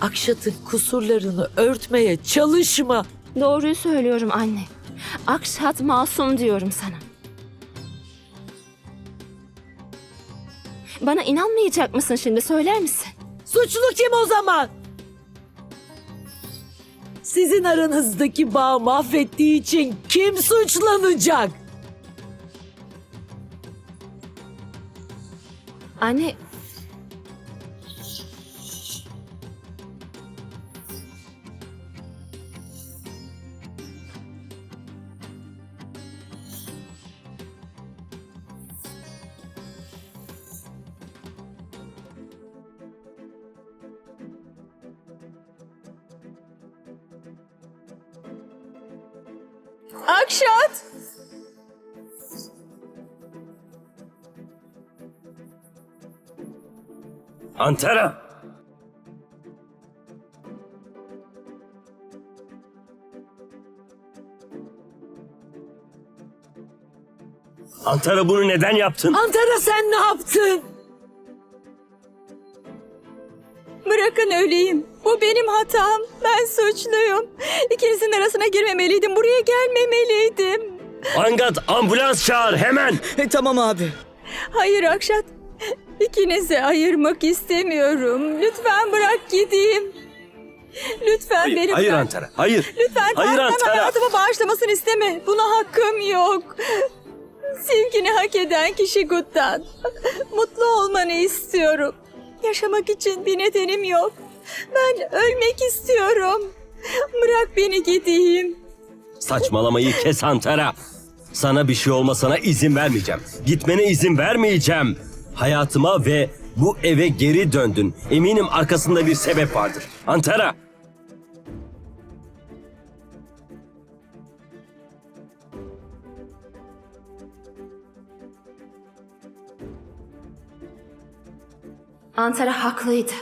Akşat'ın kusurlarını örtmeye çalışma. Doğruyu söylüyorum anne. Akşat masum diyorum sana. Bana inanmayacak mısın şimdi söyler misin? Suçlu kim o zaman? Sizin aranızdaki bağı mahvettiği için kim suçlanacak? Anne Akşat! Antara! Antara bunu neden yaptın? Antara sen ne yaptın? Bırakın öleyim. Bu benim hatam. Ben suçluyum. İkinizin arasına girmemeliydim. Buraya gelmemeliydim. Angat ambulans çağır hemen! E, tamam abi. Hayır Akşat. İkinizi ayırmak istemiyorum. Lütfen bırak gideyim. Lütfen Hayır, benim... hayır Antara, hayır. Lütfen Hayır Antara. hayatımı bağışlamasını isteme. Buna hakkım yok. Sevgini hak eden kişi Gut'tan. Mutlu olmanı istiyorum. Yaşamak için bir nedenim yok. Ben ölmek istiyorum. Bırak beni gideyim. Saçmalamayı kes Antara. Sana bir şey olmasına izin vermeyeceğim. Gitmene izin vermeyeceğim. Hayatıma ve bu eve geri döndün. Eminim arkasında bir sebep vardır. Antara! Antara haklıydı.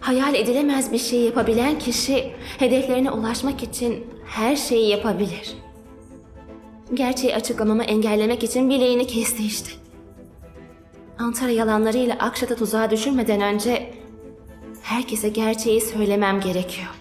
Hayal edilemez bir şey yapabilen kişi hedeflerine ulaşmak için her şeyi yapabilir. Gerçeği açıklamamı engellemek için bileğini kesti işte. Antara yalanlarıyla Akşat'ı tuzağa düşürmeden önce herkese gerçeği söylemem gerekiyor.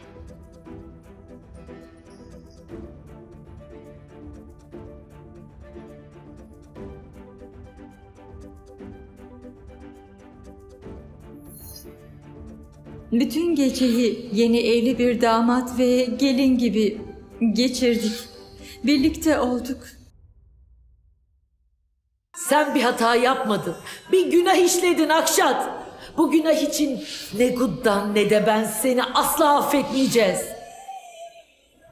Bütün geceyi yeni evli bir damat ve gelin gibi geçirdik. Birlikte olduk. Sen bir hata yapmadın. Bir günah işledin Akşat. Bu günah için ne Gud'dan ne de ben seni asla affetmeyeceğiz.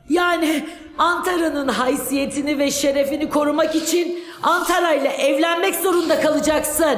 Yani Antara'nın haysiyetini ve şerefini korumak için Antara ile evlenmek zorunda kalacaksın.